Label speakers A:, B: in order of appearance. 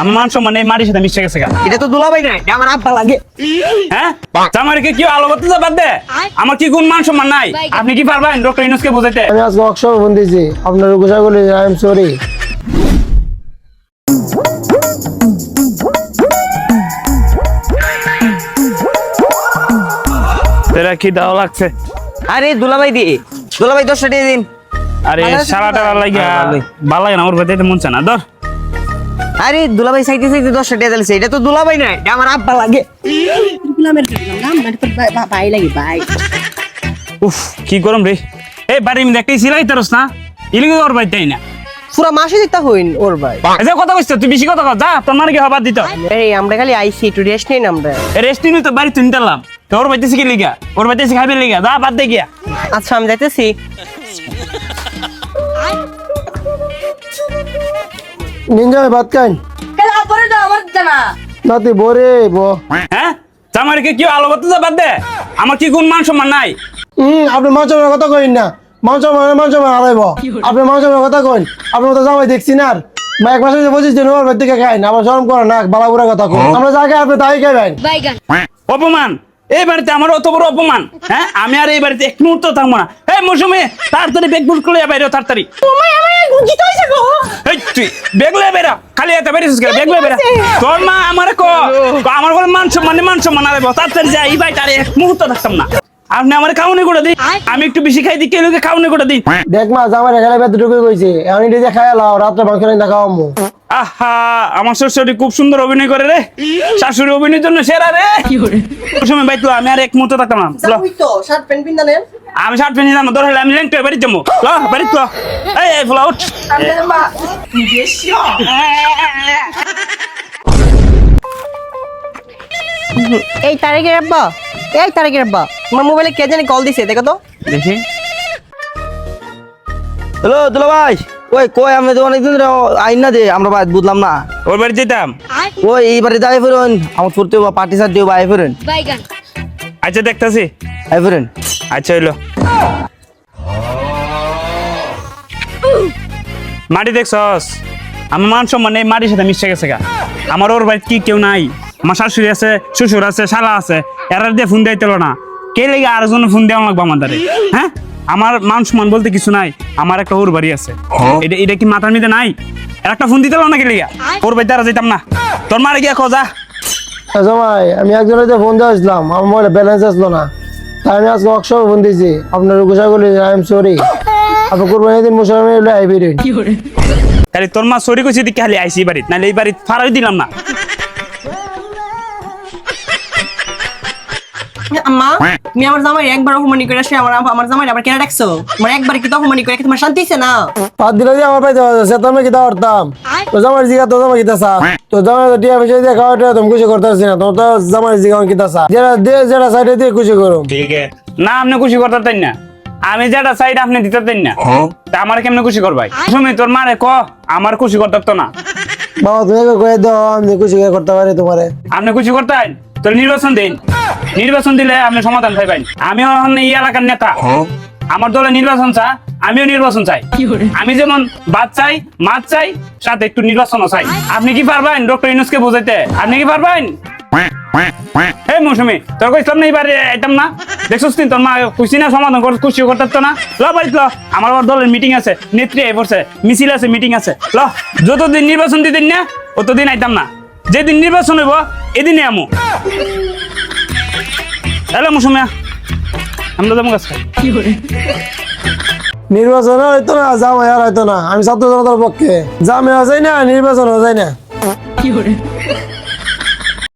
A: আমার মান সম্মান এই মাটির সাথে মিশে গেছে
B: এটা তো দুলাভাই না আমার আব্বা লাগে।
A: হ্যাঁ? কি আলো করতে বাদ দে। আমার কি গুণ মান সম্মান নাই? আপনি কি পারবেন ডক্টর ইনুসকে বোঝাইতে?
C: আমি আজকে ওয়ার্কশপে ফোন দিয়েছি। আপনার গোসা করলে আই এম সরি।
A: তোরা কি দাও লাগছে?
B: আরে দুলাভাই দি দুলাভাই দশটা দিয়ে দিন।
A: আরে
B: ভালো আছে
A: সারা
B: তো?
A: টারা লাগিয়া
B: হ্যাঁ।
A: ভালো লাগে না ওর বাড়িতে মন চায় না। ধর।
B: আরে দুলাভাই সাইতে সাইতে দশটা দিয়ে দিয়েছে এটা তো দুলাভাই না এটা আমার আব্বা লাগে।
D: তোর ভাই- লাগে ভাই।
A: উফ কি গরম রে। এই বাড়ি আমি দেখতেই সিলাই তারস না? ইলিগে ওর বাড়িতে না।
B: পুরা মাসে দিতে হইন ওর ভাই।
A: এই যে কথা কইছ তুই বেশি কথা কর যা তোর মানে কি হবার দিত।
B: এই আমরা খালি আইসি একটু রেস্ট নিন আমরা
A: রেস্ট নিয়ে তো বাড়ি তুই নিতাম তো ওর বাড়িতে শিখে লিগা ওর শিখে খাবি লিগা যা বাদ দে গিয়া।
B: আচ্ছা আমি যাইতেছি।
C: নিনজা ভাত খাইন।
D: কেলা পরে দাও আমার জানা
C: নাতি বরে বো
A: হ্যাঁ? জামাইকে কি আলো করতে যা বাদ দে? আমার কি গুণ মান সম্মান নাই?
C: হুম আপনি মারার কথা কইন না। মাংস মানে মাংস মারা হারাইব আপনি মাংস কথা কইন। আপনি তো জামাই দেখছি না আর। মা এক মাসে পঁচিশ দিন ওর থেকে খাইন। আবার শরম করে না বালাপুরা কথা কই আমরা যা খাই আপনি তাই খাইবেন
D: বাইগান।
A: অপমান। এই বাড়িতে আমার অত বড় অপমান। হ্যাঁ? আমি আর এই বাড়িতে এক মুহূর্ত থাকব না। এই মৌসুমে তাড়াতাড়ি বেগ বুট করে বাইরে তাড়াতাড়ি। এই তুই বেগ লয়ে বেরা খালি এত বেরিয়েছিস কেন? বেগ বেরা তোর মা আমার কো কো আমার বলে মান সম্মান মান সম্মান আরে তাড়াতাড়ি যা এই বাড়িতে আর এক মুহূর্ত থাকতাম না। আপনি আমার খাওয়ানি করে দিই আমি একটু বেশি খাই দিকে খাওয়া নেই করে দিই
C: দেখ মা কইছে। এখন এটা খাই লাও রাত্রে মাংস রাইন্দা খাওয়ামু।
A: আহা আমার খুব সুন্দর অভিনয় করে রে। শাশুড়ি অভিনয়ের জন্য সেরা রে। ওই সময় বাইতো আমি আর এক মুহূর্ত থাকতাম না। ল।
B: শার্ট প্যান্ট নেন।
A: আমি শার্ট দর হলে আমি লেংটে বাড়ি যাব। ল বাড়ি তো এই এই ফুলা উঠ।
B: এই তারিখের আব্বা এই তারিখের আব্বা তোমার মোবাইলে কে জানি কল দিছে দেখো তো।
A: দেখি।
E: হ্যালো দুলা ভাই ওই কই আমি তো অনেকদিন ধরে আইন না দে আমরা বাদ বুঝলাম না।
A: ওর বাড়ি যেতাম?
E: ওই এইবারে যাই ফেরুন। আমার ফুরতে পার্টি সার দিও আই ফেরুন।
A: আচ্ছা দেখতাছি।
E: আই ফেরুন।
A: আচ্ছা হইল। মাটি দেখছস? আমার মান সম্মান এই মাটির সাথে মিশে গেছে গা। আমার ওর বাড়িতে কি কেউ নাই। আমার শাশুড়ি আছে শ্বশুর আছে শালা আছে। এরা দিয়ে ফোন দিতে না। কে লেগে আর জন্য ফোন দেওয়া লাগবে আমাদের হ্যাঁ? আমার মান সম্মান বলতে কিছু নাই আমার একটা ওর বাড়ি আছে। এটা এটা কি মাথার মধ্যে নাই? একটা ফোন দিতে না কে লেগে? ওর বাড়িতে আর যেতাম না। তোর মারে গিয়া খোঁজা
C: জামাই আমি একজনের যে ফোন দিয়েছিলাম আমার মোবাইলে ব্যালেন্স আসলো না। তাই আমি আজকে ওয়ার্কশপে ফোন দিয়েছি। আপনার গোসা করলে আই এম সরি আপনি কোরবানি দিন
A: তোর মা সরি কইছি দিকে খালি আইসি বাড়িতে। নাহলে এই বাড়িতে ফারাই দিলাম না।
B: আম্মা তুমি আমার জামাই একবার অপমানি করে আসে আমার আমার জামাই আবার কেন আমার একবার কি তো অপমানি করে তোমার শান্তি হইছে না?
C: দিলে আমার পাইতে সে তুমি কিতা করতাম? তো জামাই জিগা তো জামাই কিতা সা তো জামাই তো টিয়া পয়সা দিয়ে খাওয়াটা তুমি খুশি করতে পারছি না তোমার তো জামাই জিগা কিতা সা যেটা দিয়ে যেটা সাইডে দিয়ে খুশি করুম।
A: না আপনি খুশি করতেন না। আমি যেটা চাই আপনি দিতেন না। তা আমার কেমনে খুশি করবাই? তুমি তোর মারে ক? আমার খুশি করতে না।
C: বাবা তুমি কয়ে দাও আমি খুশি করতে পারি তোমারে।
A: আপনি খুশি করতেন? তোর নির্বাচন দিন। নির্বাচন দিলে আপনি সমাধান পাইবেন। আমিও এখন এই এলাকার নেতা। আমার দলে নির্বাচন চা আমিও নির্বাচন চাই। আমি যেমন বাদ চাই মাছ চাই সাথে একটু নির্বাচনও চাই। আপনি কি পারবেন ডক্টর ইনুসকে বুঝাইতে? আপনি কি পারবেন? হে মৌসুমি তোর কইছিলাম না এবারে আইতাম না। দেখছিস তোর মা খুশি না সমাধান কর খুশি করতে তো না। ল বাড়িতে ল। আমার আবার দলের মিটিং আছে নেত্রী আই পড়ছে মিছিল আছে মিটিং আছে। ল যতদিন নির্বাচন দিতেন না অতদিন আইতাম না। যেদিন নির্বাচন হইব এদিনে আমু। হ্যালো মৌসুমিয়া আমরা যাব গাছ
C: নির্বাচন হয়তো না যাওয়া আর হয়তো না। আমি ছাত্র জনতার পক্ষে জামাই যায় না নির্বাচন যায় না।